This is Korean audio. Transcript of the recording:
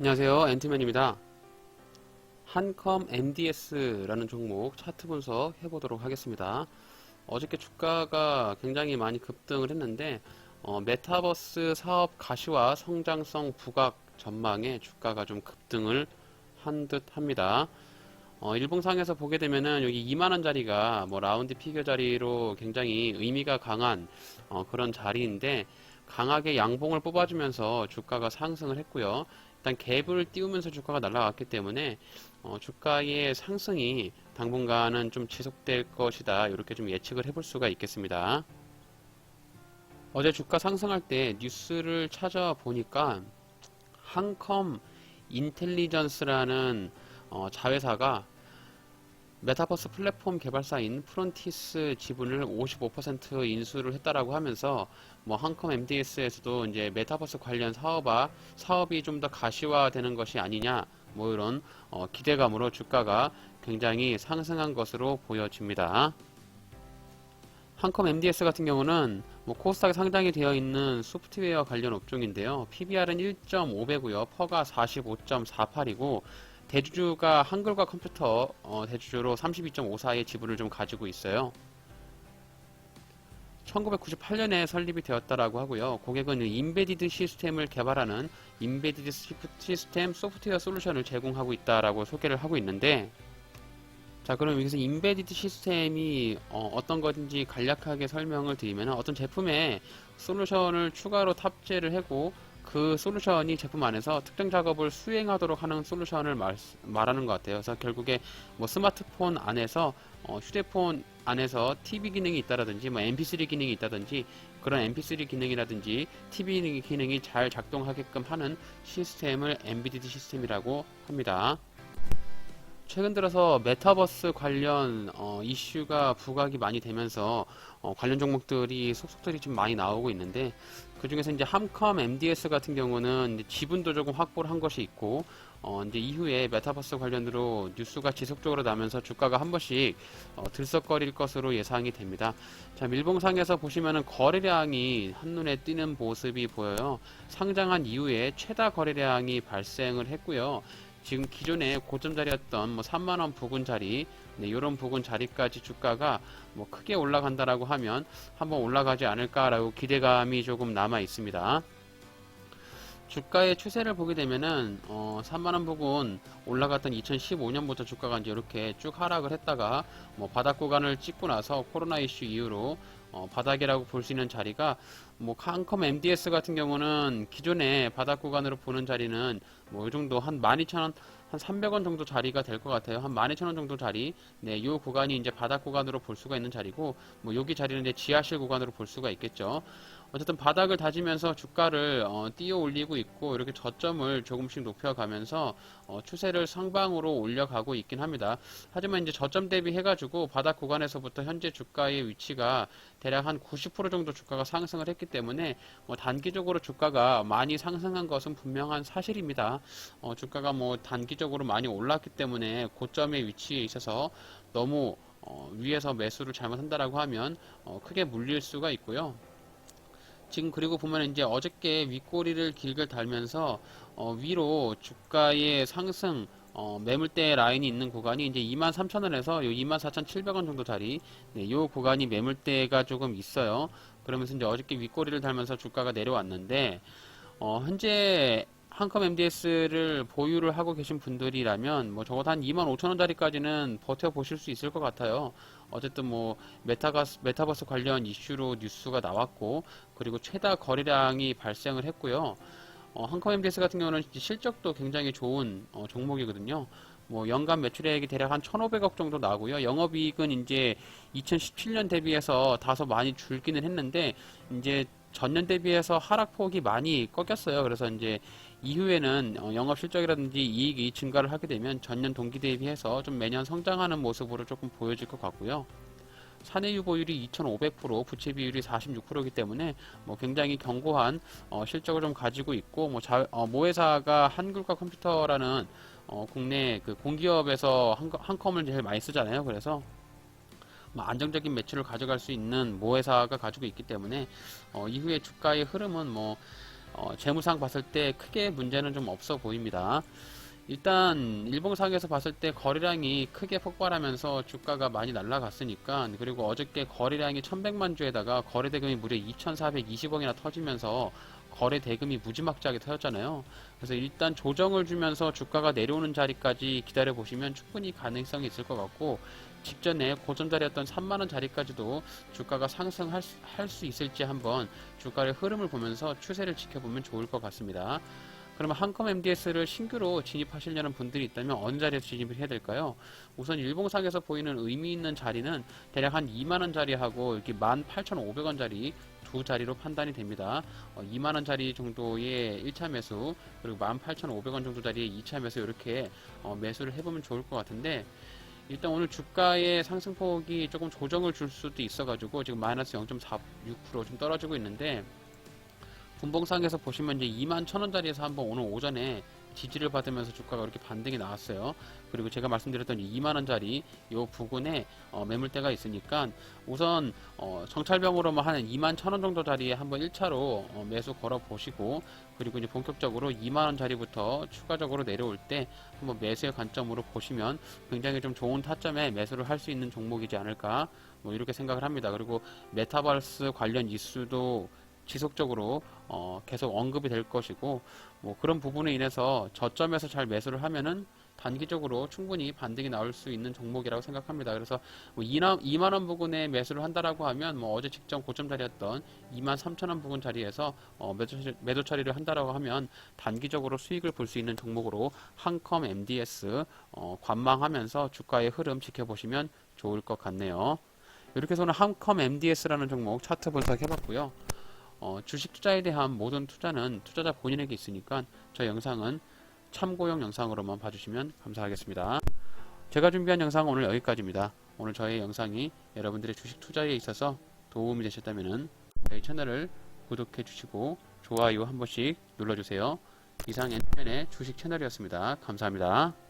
안녕하세요. 엔트맨입니다. 한컴 MDS라는 종목 차트 분석 해보도록 하겠습니다. 어저께 주가가 굉장히 많이 급등을 했는데 어, 메타버스 사업 가시화 성장성 부각 전망에 주가가 좀 급등을 한 듯 합니다. 어, 일봉상에서 보게 되면은 여기 2만원짜리가 뭐 라운드 피겨 자리로 굉장히 의미가 강한 어, 그런 자리인데 강하게 양봉을 뽑아주면서 주가가 상승을 했고요. 일단 갭을 띄우면서 주가가 날아갔기 때문에 어, 주가의 상승이 당분간은 좀 지속될 것이다. 이렇게 좀 예측을 해볼 수가 있겠습니다. 어제 주가 상승할 때 뉴스를 찾아보니까 한컴 인텔리전스라는 어, 자회사가 메타버스 플랫폼 개발사인 프론티스 지분을 55% 인수를 했다라고 하면서 뭐 한컴 MDS에서도 이제 메타버스 관련 사업화 사업이 좀 더 가시화되는 것이 아니냐 뭐 이런 어, 기대감으로 주가가 굉장히 상승한 것으로 보여집니다. 한컴 MDS 같은 경우는 뭐 코스닥에 상장이 되어 있는 소프트웨어 관련 업종인데요. PBR은 1.5배고요. 퍼가 45.48이고 대주주가 한글과 컴퓨터 어, 대주주로 32.54의 지분을 좀 가지고 있어요. 1998년에 설립이 되었다라고 하고요. 고객은 인베디드 시스템을 개발하는 인베디드 시스템 소프트웨어 솔루션을 제공하고 있다라고 소개를 하고 있는데 자 그럼 여기서 인베디드 시스템이 어, 떤 것인지 간략하게 설명을 드리면 어떤 제품에 솔루션을 추가로 탑재를 하고 그 솔루션이 제품 안에서 특정 작업을 수행하도록 하는 솔루션을 말, 말하는 것 같아요. 그래서 결국에 뭐 스마트폰 안에서 어, 휴대폰 안에서 TV 기능이 있다라든지 뭐 MP3 기능이 있다든지 그런 MP3 기능이라든지 TV 기능이 잘 작동하게끔 하는 시스템을 엔비디드 시스템이라고 합니다. 최근 들어서 메타버스 관련 어, 이슈가 부각이 많이 되면서 어, 관련 종목들이 속속들이 좀 많이 나오고 있는데 그 중에서 이제 함컴 MDS 같은 경우는 지분도 조금 확보를 한 것이 있고 어, 이제 이후에 메타버스 관련으로 뉴스가 지속적으로 나면서 주가가 한 번씩 어, 들썩거릴 것으로 예상이 됩니다. 자, 밀봉상에서 보시면은 거래량이 한눈에 띄는 모습이 보여요. 상장한 이후에 최다 거래량이 발생을 했고요. 지금 기존에 고점 자리였던 뭐 3만원 부근 자리, 네, 이런 부근 자리까지 주가가 뭐 크게 올라간다라고 하면 한번 올라가지 않을까라고 기대감이 조금 남아 있습니다. 주가의 추세를 보게 되면은 어, 3만원 부근 올라갔던 2015년부터 주가가 이제 이렇게 쭉 하락을 했다가 뭐 바닥 구간을 찍고 나서 코로나 이슈 이후로 어, 바닥이라고 볼 수 있는 자리가 뭐 칸컴 MDS 같은 경우는 기존에 바닥 구간으로 보는 자리는 뭐 이 정도 한 12,000원 한 300원 정도 자리가 될 것 같아요. 한 12,000원 정도 자리. 네, 요 구간이 이제 바닥 구간으로 볼 수가 있는 자리고 뭐 여기 자리는 이제 지하실 구간으로 볼 수가 있겠죠. 어쨌든 바닥을 다지면서 주가를 어, 띄어 올리고 있고 이렇게 저점을 조금씩 높여가면서 어, 추세를 상방으로 올려가고 있긴 합니다. 하지만 이제 저점 대비해가지고 바닥 구간에서부터 현재 주가의 위치가 대략 한 90% 정도 주가가 상승을 했기 때문에 뭐 단기적으로 주가가 많이 상승한 것은 분명한 사실입니다. 어, 주가가 뭐 단기적으로 많이 올랐기 때문에 고점의 위치에 있어서 너무 어, 위에서 매수를 잘못한다라고 하면 어, 크게 물릴 수가 있고요. 지금 그리고 보면 이제 어저께 윗꼬리를 길게 달면서 어, 위로 주가의 상승 어, 매물대 라인이 있는 구간이 이제 23,000원에서 24,700원 정도 자리 네, 요 구간이 매물대가 조금 있어요. 그러면서 이제 어저께 윗꼬리를 달면서 주가가 내려왔는데 어, 현재 한컴 MDS를 보유를 하고 계신 분들이라면 뭐 적어도 한 25,000원짜리까지는 버텨보실 수 있을 것 같아요. 어쨌든 뭐 메타가스, 메타버스 관련 이슈로 뉴스가 나왔고 그리고 최다 거래량이 발생을 했고요. 어, 한컴 MDS 같은 경우는 실적도 굉장히 좋은 어, 종목이거든요. 뭐 연간 매출액이 대략 한 1,500억 정도 나고요. 영업이익은 이제 2017년 대비해서 다소 많이 줄기는 했는데 이제 전년 대비해서 하락폭이 많이 꺾였어요. 그래서 이제 이후에는 어, 영업 실적이라든지 이익이 증가를 하게 되면 전년 동기 대비해서 좀 매년 성장하는 모습으로 조금 보여질 것 같고요. 사내 유보율이 2,500%, 부채 비율이 46%이기 때문에 뭐 굉장히 견고한 어, 실적을 좀 가지고 있고 뭐 자, 어, 모회사가 한글과 컴퓨터라는 어, 국내 그 공기업에서 한, 한컴을 제일 많이 쓰잖아요. 그래서 뭐 안정적인 매출을 가져갈 수 있는 모회사가 가지고 있기 때문에 어, 이후에 주가의 흐름은 뭐 어, 재무상 봤을 때 크게 문제는 좀 없어 보입니다. 일단 일봉상에서 봤을 때 거래량이 크게 폭발하면서 주가가 많이 날라갔으니까 그리고 어저께 거래량이 1100만 주에다가 거래 대금이 무려 2420억이나 터지면서 거래 대금이 무지막지하게 터졌잖아요. 그래서 일단 조정을 주면서 주가가 내려오는 자리까지 기다려 보시면 충분히 가능성이 있을 것 같고 직전에 고점 자리였던 3만원 자리까지도 주가가 상승할 수, 있을지 한번 주가의 흐름을 보면서 추세를 지켜보면 좋을 것 같습니다. 그러면 한컴 MDS를 신규로 진입하시려는 분들이 있다면 어느 자리에서 진입을 해야 될까요? 우선 일봉상에서 보이는 의미 있는 자리는 대략 한 2만원 자리하고 이렇게 18,500원 자리 두 자리로 판단이 됩니다. 어, 2만원 자리 정도의 1차 매수 그리고 18,500원 정도 자리의 2차 매수 이렇게 어, 매수를 해보면 좋을 것 같은데 일단 오늘 주가의 상승폭이 조금 조정을 줄 수도 있어가지고 지금 마이너스 0.46%좀 떨어지고 있는데 분봉상에서 보시면 이제 2만 1천원 자리에서 한번 오늘 오전에 지지를 받으면서 주가가 이렇게 반등이 나왔어요. 그리고 제가 말씀드렸던 이 2만 원짜리 요 부근에 어, 매물대가 있으니까 우선 어, 정찰병으로만 하는 2만 1천원 정도 자리에 한번 1차로 어, 매수 걸어 보시고 그리고 이제 본격적으로 2만 원 자리부터 추가적으로 내려올 때 한번 매수의 관점으로 보시면 굉장히 좀 좋은 타점에 매수를 할 수 있는 종목이지 않을까 뭐 이렇게 생각을 합니다. 그리고 메타버스 관련 이슈도 지속적으로 어, 계속 언급이 될 것이고 뭐 그런 부분에 인해서 저점에서 잘 매수를 하면은 단기적으로 충분히 반등이 나올 수 있는 종목이라고 생각합니다. 그래서 뭐 2만 원 부근에 매수를 한다라고 하면 뭐 어제 직전 고점 자리였던 2만 3천 원 부근 자리에서 어 매도, 매도 처리를 한다라고 하면 단기적으로 수익을 볼 수 있는 종목으로 한컴 MDS 어 관망하면서 주가의 흐름 지켜보시면 좋을 것 같네요. 이렇게 해서 오늘 한컴 MDS라는 종목 차트 분석해봤고요. 어, 주식 투자에 대한 모든 투자는 투자자 본인에게 있으니까 저 영상은 참고용 영상으로만 봐주시면 감사하겠습니다. 제가 준비한 영상은 오늘 여기까지입니다. 오늘 저의 영상이 여러분들의 주식 투자에 있어서 도움이 되셨다면 저희 채널을 구독해 주시고 좋아요 한 번씩 눌러주세요. 이상 엔텐의 주식 채널이었습니다. 감사합니다.